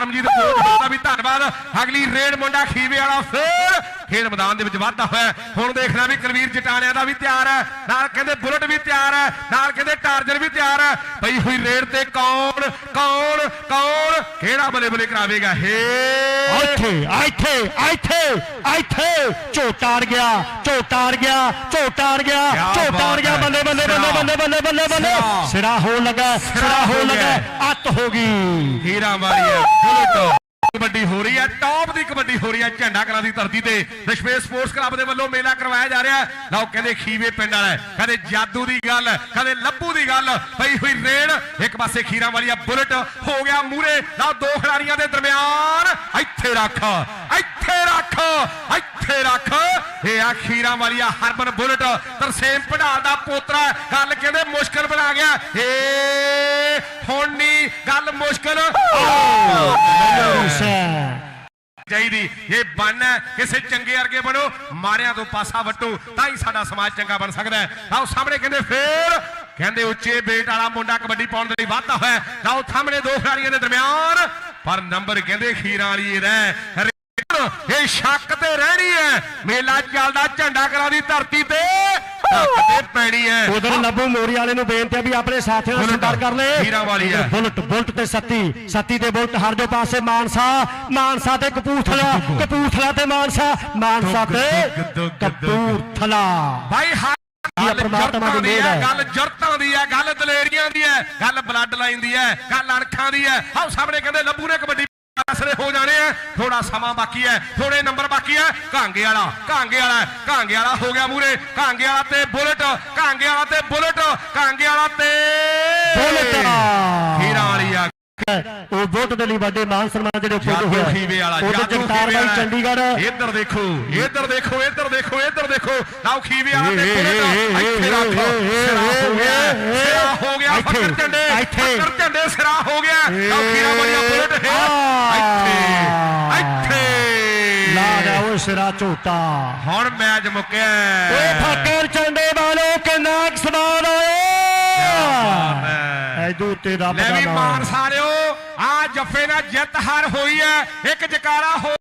Paramjit coach ਦਾ ਵੀ ਧੰਨਵਾਦ। ਅਗਲੀ raid ਮੁੰਡਾ ਖੀਵੇ ਵਾਲਾ ਫੇਰ ਖੇਡ ਮੈਦਾਨ ਦੇ ਵਿੱਚ ਵਾਧਾ ਹੋਇਆ ਹੁਣ ਦੇਖਣਾ ਵੀ ਕੁਲਵੀਰ ਜਟਾਣਿਆਂ ਦਾ ਵੀ ਤਿਆਰ ਹੈ, ਨਾਲ ਕਹਿੰਦੇ ਬੁਲਟ ਵੀ ਤਿਆਰ ਹੈ, ਨਾਲ ਕਹਿੰਦੇ ਟਾਰਜਰ ਵੀ ਤਿਆਰ ਹੈ। ਪਈ ਹੋਈ ਰੇਡ ਤੇ ਕੌਣ ਕੌਣ ਕੌਣ ਕਿਹੜਾ ਬਲੇ ਬਲੇ ਕਰਾਵੇਗਾ? ਹੇ! ਇੱਥੇ ਇੱਥੇ ਇੱਥੇ ਇੱਥੇ ਝੋਟਾ ਅੜ ਗਿਆ ਝੋਟਾ ਅੜ ਗਿਆ ਝੋਟਾ ਅੜ ਗਿਆ ਕਿਆ ਝੋਟਾ ਅੜ ਗਿਆ ਹੈ। ਬੱਲੇ ਬੱਲੇ ਬੱਲੇ ਬੱਲੇ ਬੱਲੇ ਬੱਲੇ ਬੱਲੇ। ਸਿਰਾ। ਹੋਣ ਲੱਗਾ ਸਿਰਾ ਹੋਣ ਹੋ ਲੱਗਾ। ਅੱਤ ਹੋ ਗਈ। ਹੀਰਾ ਮਾਰੀ ਹੈ ਬੁਲਟ ਕਬੱਡੀ ਹੋ ਰਹੀ ਹੈ ਟੌਪ ਦੀ ਕਬੱਡੀ ਹੋ ਰਹੀ ਹੈ ਝੰਡਾ ਕਲਾਂ ਦੀ ਧਰਤੀ ਤੇ। ਦਸ਼ਮੇਸ਼ ਸਪੋਰਟਸ ਕਲੱਬ ਦੇ ਵੱਲੋਂ ਮੇਲਾ ਕਰਵਾਇਆ ਜਾ ਰਿਹਾ ਲਓ, ਕਹਿੰਦੇ ਖੀਵੇ ਪਿੰਡ ਵਾਲਾ ਕਹਿੰਦੇ ਜਾਦੂ ਦੀ ਗੱਲ ਕਹਿੰਦੇ ਲੱਭੂ ਦੀ ਗੱਲ ਪਈ ਹੋਈ ਰੇਡ, ਇੱਕ ਪਾਸੇ ਖੀਰਾਂ ਵਾਲੀ ਆ ਬੁਲਟ, ਹੋ ਗਿਆ ਮੂਰੇ। ਲਓ, ਦੋ ਖਿਡਾਰੀਆਂ ਦੇ ਦਰਮਿਆਨ, ਇੱਥੇ ਰੱਖ ਇੱਥੇ ਰੱਖ ਇੱਥੇ ਰੱਖ। ਇਹ ਆ ਖੀਰਾਂ ਵਾਲੀ ਆ ਹਰਮਨ ਬੁਲਟ, ਤਰਸੇਮ ਪੜਾਲ ਦਾ ਪੋਤਰਾ ਗੱਲ ਕਹਿੰਦੇ ਮੁਸ਼ਕਲ ਬਣਾ ਗਿਆ। ਏ ਮੁਸ਼ਕਲ। ਚਾਹੀਦੀ। ਇਹ ਬਣ ਹੈ ਕਿਸੇ ਚੰਗੇ ਵਰਗੇ ਬਣੋ ਮਾਰਿਆਂ ਤੋਂ ਪਾਸਾ ਵਟੋ ਤਾਂ ਹੀ ਸਾਡਾ ਸਮਾਜ ਚੰਗਾ ਬਣ ਸਕਦਾ ਹੈ। ਆਓ ਸਾਹਮਣੇ ਕਹਿੰਦੇ ਫੇਰ ਕਹਿੰਦੇ ਉੱਚੇ ਬੇਟ ਵਾਲਾ ਮੁੰਡਾ ਕਬੱਡੀ ਪਾਉਣ ਦੇ ਲਈ ਵਾਧਾ ਹੋਇਆ ਹੈ। ਲਓ ਸਾਹਮਣੇ ਦੋ ਖਿਡਾਰੀਆਂ ਦੇ ਦਰਮਿਆਨ ਪਰ ਨੰਬਰ ਕਹਿੰਦੇ ਖੀਰਾਂ ਵਾਲੀ ਇਹਦਾ ਹੈ। ਇਹ ਸ਼ੱਕ ਤੇ ਰਹਿਣੀ ਹੈ। ਮੇਲਾ ਚੱਲਦਾ ਝੰਡਾ ਕਰਾਂ ਦੀ ਧਰਤੀ ਤੇ। ਤੇ ਪੈਣੀ ਹੈ। ਉਧਰ ਲੱਭੂ ਮੋਰੀ ਵਾਲੇ ਨੂੰ ਬੇਨਤੀ ਹੈ ਵੀ ਆਪਣੇ ਸਾਥੀਆਂ ਨਾਲ ਸੰਪਰਕ ਕਰ ਲੈ। ਹੀਰਾ ਵਾਲੀ ਹੈ। ਬੁਲਟ ਬੁਲਟ ਤੇ ਸੱਤੀ। ਸੱਤੀ ਤੇ ਬੁਲਟ ਹਰ ਜੋ ਪਾਸੇ ਮਾਨਸਾ। ਮਾਨਸਾ ਤੇ ਕਪੂਰਥਲਾ। ਕਪੂਰਥਲਾ ਤੇ ਮਾਨਸਾ। ਮਾਨਸਾ ਤੇ। ਕਪੂਰਥਲਾ। ਭਾਈ ਗੱਲ ਪ੍ਰਮਾਤਮਾ ਦੀ ਮਿਹਰ ਹੈ। ਗੱਲ ਜਰਤਾਂ ਦੀ ਹੈ ਗੱਲ ਦਲੇਰੀਆਂ ਦੀ ਹੈ। ਗੱਲ ਬਲੱਡ ਲਾਈਨ ਦੀ ਹੈ ਗੱਲ ਅਣਖਾਂ ਦੀ ਹੈ। ਆਓ ਸਾਹਮਣੇ ਕਹਿੰਦੇ ਲੱਭੂ ਨੇ ਕਬੱਡੀ ਹੋ ਥੋੜਾ ਸਮਾਂ ਬਾਕੀ ਹੈ ਥੋੜੇ ਨੰਬਰ ਬਾਕੀ ਹੈ। ਕਾਂਗੇ ਵਾਲਾ ਕਾਂਗੇ ਵਾਲਾ ਕਾਂਗੇ ਵਾਲਾ ਹੋ ਗਿਆ ਮੂਰੇ। ਕਾਂਗੇ ਵਾਲਾ ਤੇ ਬੁਲਟ ਕਾਂਗੇ ਵਾਲਾ ਤੇ ਬੁਲਟ ਕਾਂਗੇ ਵਾਲਾ ਤੇ ਬੁਲਟ। ਹੀਰਾ ਵਾਲੀ ਆ। ਉਹ ਬੁਲਟ ਦੇ ਲਈ ਵੱਡੇ ਮਾਨ ਸਨਮਾਨ ਜਿਹੜੇ ਜਾਦੂ ਹੋਇਆ ਖੀਵੇ ਵਾਲਾ ਜਾਦੂ ਖੀਵੇ ਵਾਲਾ। ਚੰਡੀਗੜ੍ਹ। ਇੱਧਰ ਦੇਖੋ ਇੱਧਰ ਦੇਖੋ ਇੱਧਰ ਦੇਖੋ ਇੱਧਰ ਦੇਖੋ। ਲਾਓ ਖੀਵੇ ਵਾਲਾ ਤੇ ਬੁਲਟ ਇੱਥੇ ਰੱਖ ਸਿਰਾ ਹੋ ਗਿਆ ਸਿਰਾ ਇੱਥੇ, ਫੱਕਰ ਝੰਡੇ ਇੱਥੇ। ਫੱਕਰ ਝੰਡੇ ਸਿਰਾ ਹੋ ਗਿਆ। ਖੀਰਾ ਵਾਲੀਆ ਬੁਲਟ ਹੈ। ਇੱਥੇ ਇੱਥੇ। ਲਾ ਜਾ ਉਹ ਸਿਰਾ ਝੋਟਾ। ਹੁਣ ਮੈਚ ਮੁੱਕਿਆ। ਓਏ ਫੱਕਰ ਚੰਡੇ ਵਾਲੋ ਕਿੰਨਾ ਸਮਾਨ ਆਇਆ। ਐਦੂ ਤੇ ਰੱਬ ਲੈ ਦਾ ਵੀ ਨਾਮ। ਮਾਨ ਸਾਰਿਓ ਆ ਜੱਫੇ ਨਾਲ ਜਿੱਤ ਹਾਰ ਹੋਈ ਹੈ। ਇੱਕ ਜਕਾਰਾ ਹੋ